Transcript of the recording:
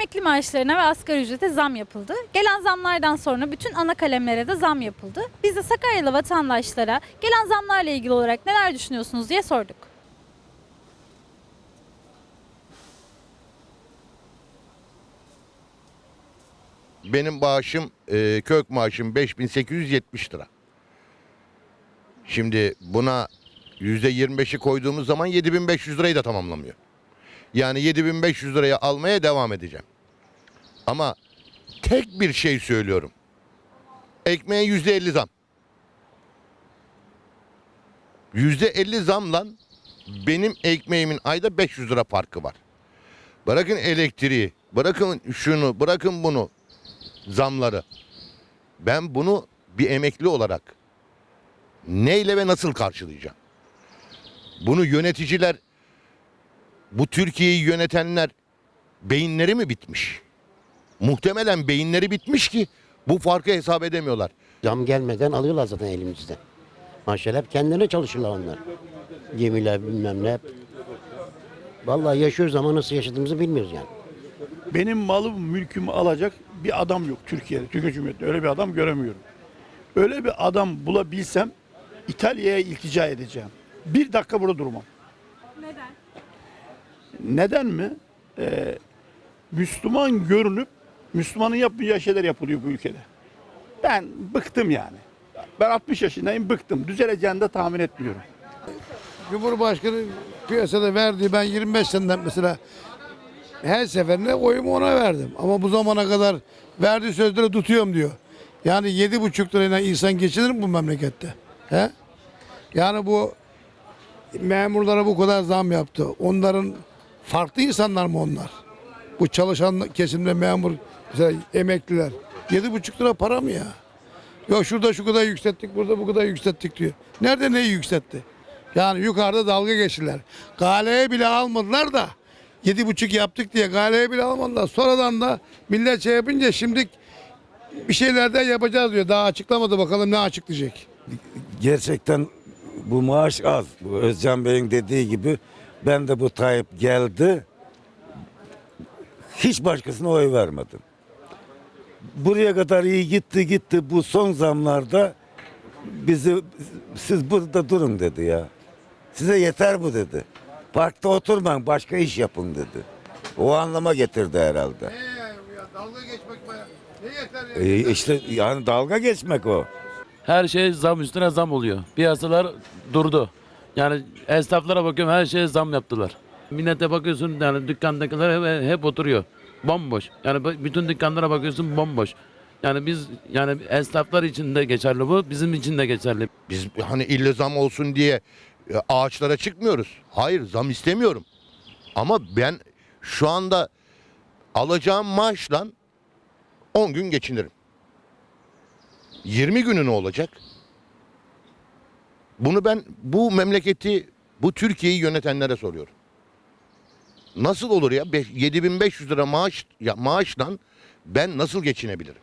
emekli maaşlarına ve asgari ücrete zam yapıldı. Gelen zamlardan sonra bütün ana kalemlere de zam yapıldı. Biz de Sakaryalı vatandaşlara gelen zamlarla ilgili olarak neler düşünüyorsunuz diye sorduk. Benim bağışım, e, kök maaşım 5870 lira. Şimdi buna %25'i koyduğumuz zaman 7500 lirayı da tamamlamıyor. Yani 7500 liraya almaya devam edeceğim. Ama tek bir şey söylüyorum. Ekmeğe %50 zam. %50 zamla benim ekmeğimin ayda 500 lira farkı var. Bırakın elektriği, bırakın şunu, bırakın bunu zamları. Ben bunu bir emekli olarak neyle ve nasıl karşılayacağım? Bunu yöneticiler, bu Türkiye'yi yönetenler beyinleri mi bitmiş? Muhtemelen beyinleri bitmiş ki bu farkı hesap edemiyorlar. Zam gelmeden alıyorlar zaten elimizden. Maşallah hep kendine çalışırlar onlar. Gemiler bilmem ne hep. Vallahi yaşıyoruz ama nasıl yaşadığımızı bilmiyoruz yani. Benim malım, mülkümü alacak bir adam yok Türkiye'de, Türkiye Cumhuriyeti'nde. Öyle bir adam göremiyorum. Öyle bir adam bulabilsem İtalya'ya iltica edeceğim. Bir dakika burada durmam. Neden? Neden mi? Ee, Müslüman görünüp Müslümanın yapmayacağı şeyler yapılıyor bu ülkede. Ben bıktım yani. Ben 60 yaşındayım bıktım. Düzeleceğini de tahmin etmiyorum. Cumhurbaşkanı piyasada verdiği ben 25 seneden mesela her seferinde oyumu ona verdim. Ama bu zamana kadar verdiği sözleri tutuyorum diyor. Yani 7,5 lirayla insan geçinir mi bu memlekette? He? Yani bu memurlara bu kadar zam yaptı. Onların farklı insanlar mı onlar? Bu çalışan kesimde memur, mesela emekliler. 7,5 lira para mı ya? Yok şurada şu kadar yükselttik, burada bu kadar yükselttik diyor. Nerede neyi yükseltti? Yani yukarıda dalga geçtiler. Galeye bile almadılar da yedi buçuk yaptık diye galeye bile almadılar. Sonradan da millet şey yapınca şimdi bir şeylerden yapacağız diyor. Daha açıklamadı bakalım ne açıklayacak. gerçekten bu maaş az. Bu Özcan Bey'in dediği gibi ben de bu Tayyip geldi. Hiç başkasına oy vermedim. Buraya kadar iyi gitti gitti bu son zamlarda bizi siz burada durun dedi ya. Size yeter bu dedi. Parkta oturmayın başka iş yapın dedi. O anlama getirdi herhalde. dalga geçmek ne yeter E işte yani dalga geçmek o. Her şey zam üstüne zam oluyor. Piyasalar durdu. Yani esnaflara bakıyorum her şeye zam yaptılar. Millete bakıyorsun yani dükkandakiler hep, hep oturuyor. Bomboş. Yani bütün dükkanlara bakıyorsun bomboş. Yani biz yani esnaflar için de geçerli bu, bizim için de geçerli. Biz hani ille zam olsun diye e, ağaçlara çıkmıyoruz. Hayır zam istemiyorum. Ama ben şu anda alacağım maaşla 10 gün geçinirim. 20 günü ne olacak? Bunu ben bu memleketi, bu Türkiye'yi yönetenlere soruyorum. Nasıl olur ya? Beş- 7500 lira maaş ya maaşla ben nasıl geçinebilirim?